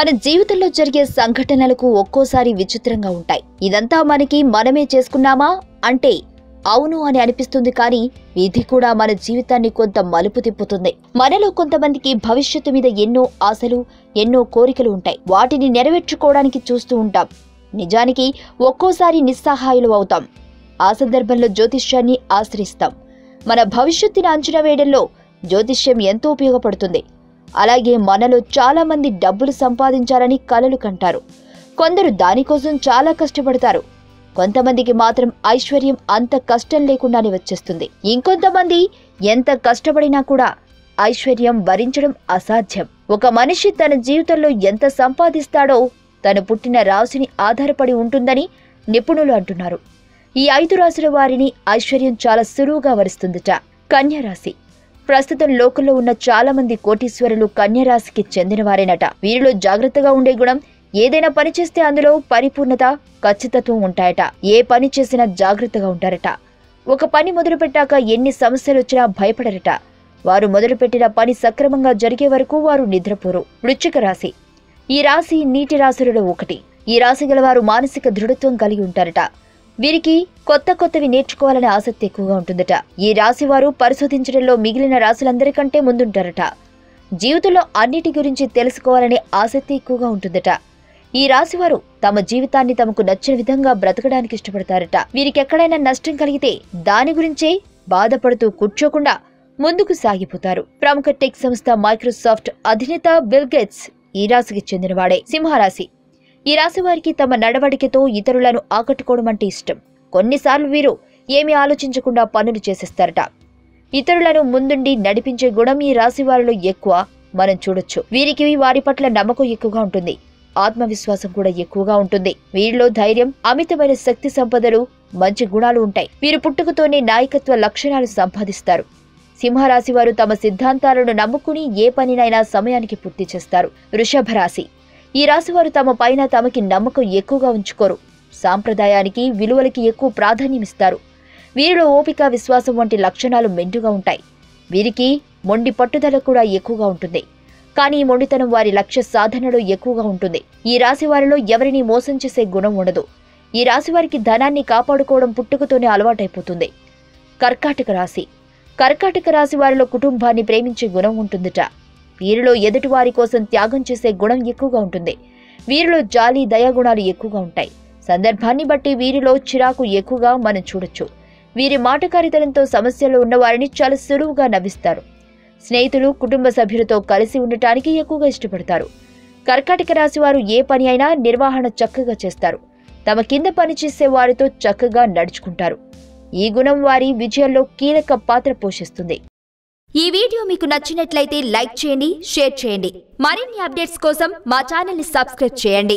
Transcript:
మన జీవితంలో జరిగే సంఘటనలకు ఒక్కోసారి విచిత్రంగా ఉంటాయి. ఇదంతా మనకి మనమే చేసుకున్నామా? అంటే అవును అని అనిపిస్తుంది కానీ ఇది కూడా మన జీవితాన్ని కొంత మలుపు తిప్పుతుంది. మనలో కొంతమందికి భవిష్యత్తు మీద ఎన్నో ఆశలు ఎన్నో కోరికలు ఉంటాయి. వాటిని నెరవేర్చుకోవడానికి చూస్తూ ఉంటాం. నిజానికి ఒక్కోసారి నిస్సహాయులు అవుతాం. ఆ సందర్భంలో జ్యోతిష్యాన్ని ఆశ్రయిస్తాం. మన భవిష్యత్తుని అంచనా వేయడంలో జ్యోతిష్యం ఎంతో ఉపయోగపడుతుంది. అలాగే మనలో చాలా మంది డబ్బులు సంపాదించాలని కలలు కంటారు. కొందరు దానికోసం చాలా కష్టపడతారు. కొంతమందికి మాత్రం ఐశ్వర్యం అంత కష్టం లేకుండానే వచ్చేస్తుంది. ఇంకొంతమంది ఎంత కష్టపడినా కూడా ఐశ్వర్యం భరించడం అసాధ్యం. ఒక మనిషి తన జీవితంలో ఎంత సంపాదిస్తాడో తను పుట్టిన రాశిని ఆధారపడి ఉంటుందని నిపుణులు అంటున్నారు. ఈ ఐదు రాశుల వారిని ఐశ్వర్యం చాలా సులువుగా వరిస్తుందట. కన్యరాశి ప్రస్తుతం లోకంలో ఉన్న చాలా మంది కోటీశ్వరులు కన్యరాశికి చెందినవారేనట. వీరిలో జాగ్రత్తగా ఉండే గుణం ఏదైనా పని చేస్తే అందులో పరిపూర్ణత ఖచ్చితత్వం ఉంటాయట. ఏ పని చేసినా జాగ్రత్తగా ఉంటారట. ఒక పని మొదలుపెట్టాక ఎన్ని సమస్యలు వచ్చినా భయపడరట. వారు మొదలుపెట్టిన పని సక్రమంగా జరిగే వరకు వారు నిద్రపోరు. వృచ్చిక రాశి. ఈ రాశి నీటి రాశులలో ఒకటి. ఈ రాశి గల వారు మానసిక దృఢత్వం కలిగి ఉంటారట. వీరికి కొత్త కొత్తవి నేర్చుకోవాలనే ఆసక్తి ఎక్కువగా ఉంటుందట. ఈ రాశి వారు పరిశోధించడంలో మిగిలిన రాశులందరికంటే ముందుంటారట. జీవితంలో అన్నిటి గురించి తెలుసుకోవాలనే ఆసక్తి ఎక్కువగా ఉంటుందట. ఈ రాశివారు తమ జీవితాన్ని తమకు నచ్చిన విధంగా బ్రతకడానికి ఇష్టపడతారట. వీరికి ఎక్కడైనా నష్టం కలిగితే దాని గురించే బాధపడుతూ కూర్చోకుండా ముందుకు సాగిపోతారు. ప్రముఖ టెక్ సంస్థ మైక్రోసాఫ్ట్ అధినేత బిల్ గేట్స్ ఈ రాశికి చెందినవాడే. సింహరాశి. ఈ రాశి వారికి తమ నడవడికతో ఇతరులను ఆకట్టుకోవడం అంటే ఇష్టం. కొన్నిసార్లు వీరు ఏమీ ఆలోచించకుండా పనులు చేసేస్తారట. ఇతరులను ముందుండి నడిపించే గుణం ఈ రాశి వారిలో ఎక్కువ. మనం చూడొచ్చు. వీరికి వారి పట్ల నమ్మకం ఎక్కువగా ఉంటుంది. ఆత్మవిశ్వాసం కూడా ఎక్కువగా ఉంటుంది. వీరిలో ధైర్యం అమితమైన శక్తి సంపదలు మంచి గుణాలు ఉంటాయి. వీరు పుట్టుకతోనే నాయకత్వ లక్షణాలు సంపాదిస్తారు. సింహరాశి వారు తమ సిద్ధాంతాలను నమ్ముకుని ఏ పనినైనా సమయానికి పూర్తి చేస్తారు. వృషభ రాశి. ఈ రాశివారు తమ పైన తమకి నమ్మకం ఎక్కువగా ఉంచుకోరు. సాంప్రదాయానికి విలువలకి ఎక్కువ ప్రాధాన్యమిస్తారు. వీరిలో ఓపిక విశ్వాసం వంటి లక్షణాలు మెండుగా ఉంటాయి. వీరికి మొండి పట్టుదల కూడా ఎక్కువగా ఉంటుంది. కానీ ఈ మొండితనం వారి లక్ష్య సాధనలో ఎక్కువగా ఉంటుంది. ఈ రాశి వారిలో ఎవరిని మోసం చేసే గుణం ఉండదు. ఈ రాశి వారికి ధనాన్ని కాపాడుకోవడం పుట్టుకతోనే అలవాటైపోతుంది. కర్కాటక రాశి. కర్కాటక రాశి వారిలో కుటుంబాన్ని ప్రేమించే గుణం ఉంటుందట. వీరిలో ఎదుటివారి కోసం త్యాగం చేసే గుణం ఎక్కువగా ఉంటుంది. వీరిలో జాలి దయాగుణాలు ఎక్కువగా ఉంటాయి. సందర్భాన్ని బట్టి వీరిలో చిరాకు ఎక్కువగా మనం చూడొచ్చు. వీరి మాటకారితనంతో సమస్యలు ఉన్నవారిని చాలా సులువుగా నవ్విస్తారు. స్నేహితులు కుటుంబ సభ్యులతో కలిసి ఉండటానికి ఎక్కువగా ఇష్టపడతారు. కర్కాటక రాశి వారు ఏ పని అయినా నిర్వహణ చక్కగా చేస్తారు. తమ కింద పనిచేసే వారితో చక్కగా నడుచుకుంటారు. ఈ గుణం వారి విజయంలో కీలక పాత్ర పోషిస్తుంది. ఈ వీడియో మీకు నచ్చినట్లయితే లైక్ చేయండి షేర్ చేయండి. మరిన్ని అప్డేట్స్ కోసం మా ఛానల్ని సబ్స్క్రైబ్ చేయండి.